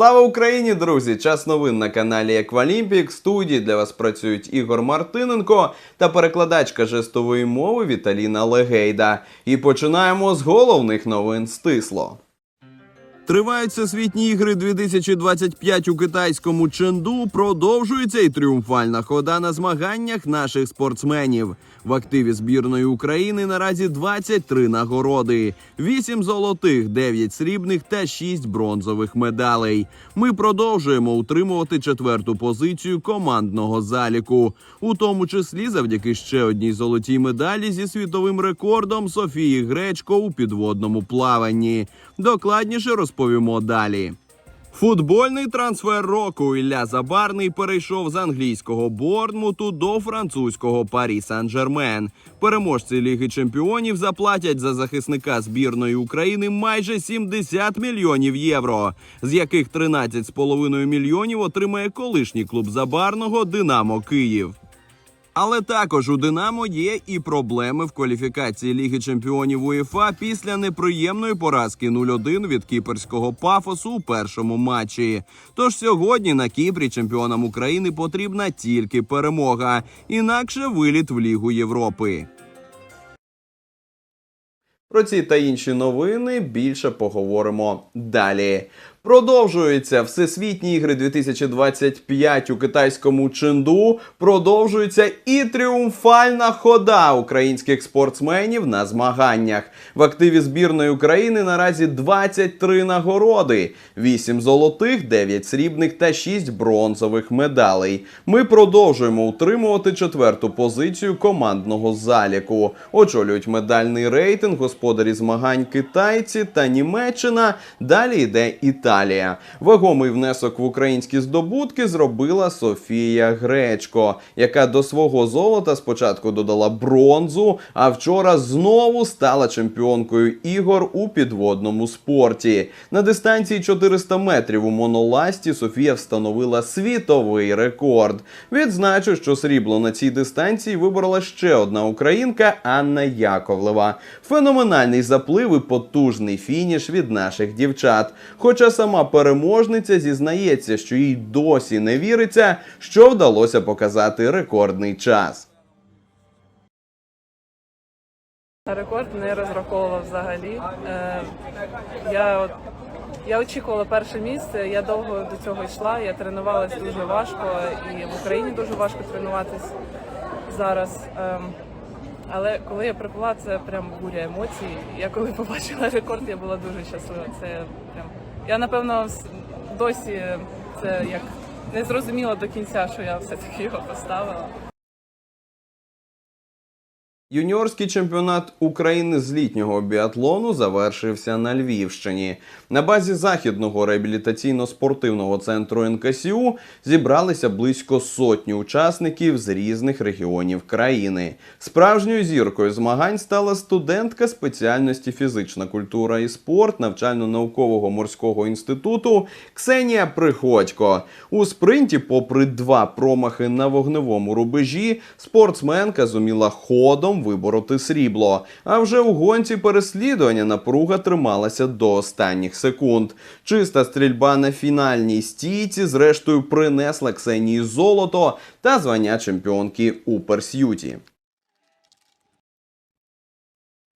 Слава Україні, друзі! Час новин на каналі Еквалімпік. Студії для вас працюють Ігор Мартиненко та перекладачка жестової мови Віталіна Легейда. І починаємо з головних новин стисло. Тривають всесвітні ігри 2025 у китайському Ченду. Продовжується і тріумфальна хода на змаганнях наших спортсменів. В активі збірної України наразі 23 нагороди: 8 золотих, 9 срібних та 6 бронзових медалей. Ми продовжуємо утримувати четверту позицію командного заліку, у тому числі завдяки ще одній золотій медалі зі світовим рекордом Софії Гречко у підводному плаванні. Докладніше розповімо далі. Футбольний трансфер року Ілля Забарний перейшов з англійського Борнмуту до французького Парі Сан-Жермен. Переможці Ліги Чемпіонів заплатять за захисника збірної України майже 70 мільйонів євро, з яких 13,5 мільйонів отримає колишній клуб Забарного Динамо Київ. Але також у Динамо є і проблеми в кваліфікації Ліги Чемпіонів УЄФА після неприємної поразки 0-1 від кіперського пафосу у першому матчі. Тож сьогодні на Кіпрі чемпіонам України потрібна тільки перемога, інакше виліт в Лігу Європи. Про ці та інші новини більше поговоримо далі. Продовжуються всесвітні ігри 2025 у китайському Ченду. Продовжується і тріумфальна хода українських спортсменів на змаганнях. В активі збірної України наразі 23 нагороди: 8 золотих, 9 срібних та 6 бронзових медалей. Ми продовжуємо утримувати четверту позицію командного заліку. Очолюють медальний рейтинг господарі змагань китайці та Німеччина. Далі йде Італія. Вагомий внесок в українські здобутки зробила Софія Гречко, яка до свого золота спочатку додала бронзу, а вчора знову стала чемпіонкою ігор у підводному спорті. На дистанції 400 метрів у моноласті Софія встановила світовий рекорд. Відзначу, що срібло на цій дистанції виборола ще одна українка Анна Яковлева. Феноменальний заплив і потужний фініш від наших дівчат. Хоча сама переможниця зізнається, що їй досі не віриться, що вдалося показати рекордний час. Рекорд не розраховувала взагалі. Е, я, от- я очікувала перше місце, я довго до цього йшла, я тренувалась дуже важко і в Україні дуже важко тренуватись зараз. Ем, але коли я прибула, це прям буря емоцій. Я коли побачила рекорд, я була дуже щаслива. Це прям я напевно досі це як не зрозуміла до кінця, що я все-таки його поставила. Юніорський чемпіонат України з літнього біатлону завершився на Львівщині. На базі західного реабілітаційно-спортивного центру НКСЮ зібралися близько сотні учасників з різних регіонів країни. Справжньою зіркою змагань стала студентка спеціальності фізична культура і спорт навчально-наукового морського інституту Ксенія Приходько. У спринті, попри два промахи на вогневому рубежі, спортсменка зуміла ходом вибороти срібло. А вже у гонці переслідування напруга трималася до останніх секунд. Чиста стрільба на фінальній стійці, зрештою, принесла Ксенії золото та звання чемпіонки у перс'юті.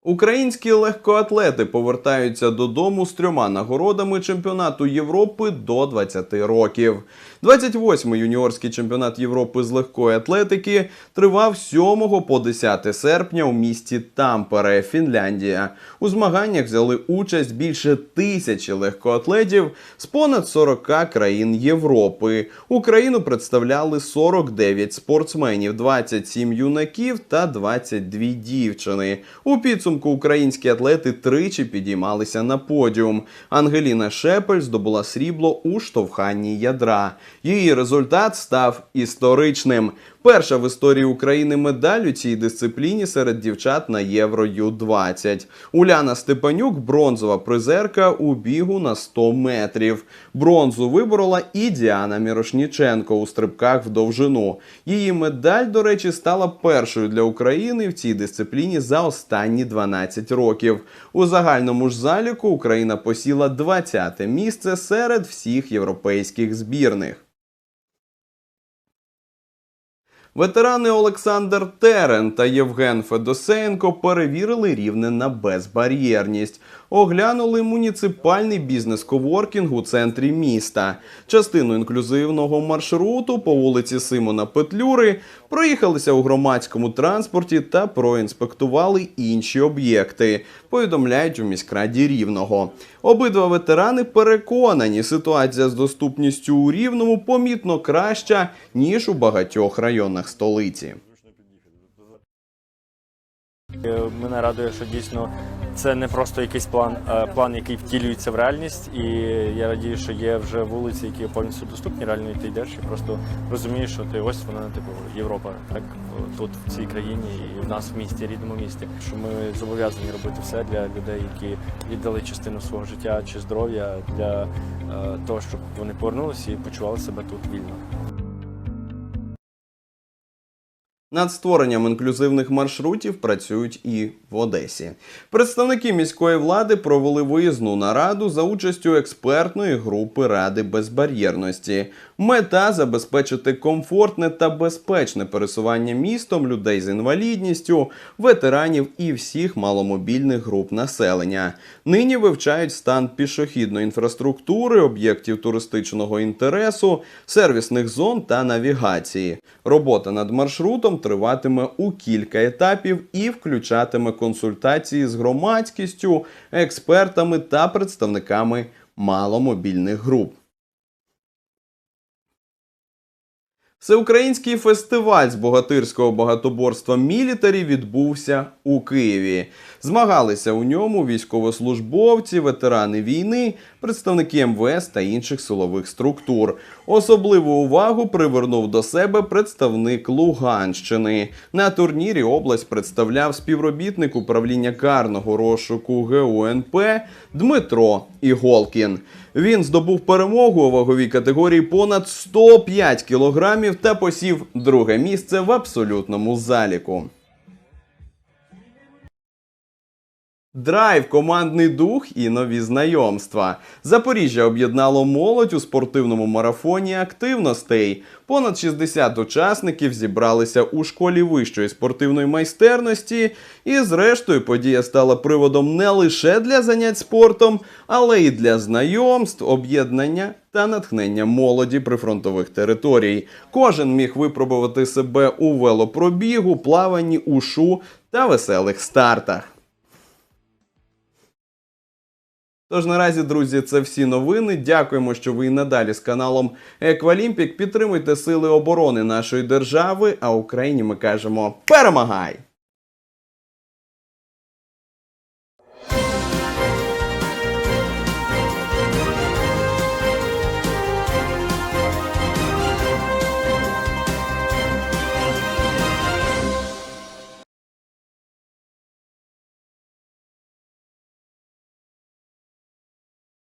Українські легкоатлети повертаються додому з трьома нагородами чемпіонату Європи до 20 років. 28-й юніорський чемпіонат Європи з легкої атлетики тривав 7 по 10 серпня у місті Тампере, Фінляндія. У змаганнях взяли участь більше тисячі легкоатлетів з понад 40 країн Європи. Україну представляли 49 спортсменів, 27 юнаків та 22 дівчини. У підсумку українські атлети тричі підіймалися на подіум. Ангеліна Шепель здобула срібло у штовханні ядра. Її результат став історичним. Перша в історії України медаль у цій дисципліні серед дівчат на Євро Ю-20. Уляна Степанюк бронзова призерка у бігу на 100 метрів. Бронзу виборола і Діана Мірошніченко у стрибках в довжину. Її медаль, до речі, стала першою для України в цій дисципліні за останні 12 12 років. У загальному ж заліку Україна посіла 20-те місце серед всіх європейських збірних. Ветерани Олександр Терен та Євген Федосеєнко перевірили рівне на безбар'єрність. Оглянули муніципальний бізнес-коворкінг у центрі міста. Частину інклюзивного маршруту по вулиці Симона Петлюри проїхалися у громадському транспорті та проінспектували інші об'єкти. Повідомляють у міськраді Рівного. Обидва ветерани переконані, ситуація з доступністю у Рівному помітно краща ніж у багатьох районах столиці. Е, Мене радує, що дійсно це не просто якийсь план, а план, який втілюється в реальність. І я радію, що є вже вулиці, які повністю доступні. Реально і ти йдеш і просто розумієш, що ти ось вона типу Європа, так тут в цій країні і в нас в місті, рідному місті. Що ми зобов'язані робити все для людей, які віддали частину свого життя чи здоров'я для е, того, щоб вони повернулися і почували себе тут вільно. Над створенням інклюзивних маршрутів працюють і в Одесі. Представники міської влади провели виїзну нараду за участю експертної групи Ради безбар'єрності. Мета забезпечити комфортне та безпечне пересування містом людей з інвалідністю, ветеранів і всіх маломобільних груп населення. Нині вивчають стан пішохідної інфраструктури, об'єктів туристичного інтересу, сервісних зон та навігації. Робота над маршрутом триватиме у кілька етапів і включатиме консультації з громадськістю, експертами та представниками маломобільних груп. Всеукраїнський фестиваль з богатирського багатоборства Мілітарі відбувся у Києві. Змагалися у ньому військовослужбовці, ветерани війни, представники МВС та інших силових структур. Особливу увагу привернув до себе представник Луганщини. На турнірі область представляв співробітник управління карного розшуку ГУНП Дмитро Іголкін. Він здобув перемогу у ваговій категорії понад 105 кілограмів та посів друге місце в абсолютному заліку. Драйв, командний дух і нові знайомства. Запоріжжя об'єднало молодь у спортивному марафоні активностей. Понад 60 учасників зібралися у школі вищої спортивної майстерності, і зрештою подія стала приводом не лише для занять спортом, але й для знайомств, об'єднання та натхнення молоді прифронтових територій. Кожен міг випробувати себе у велопробігу, плаванні, ушу та веселих стартах. Тож наразі, друзі, це всі новини. Дякуємо, що ви і надалі з каналом Еквалімпік. Підтримуйте сили оборони нашої держави. А Україні ми кажемо перемагай!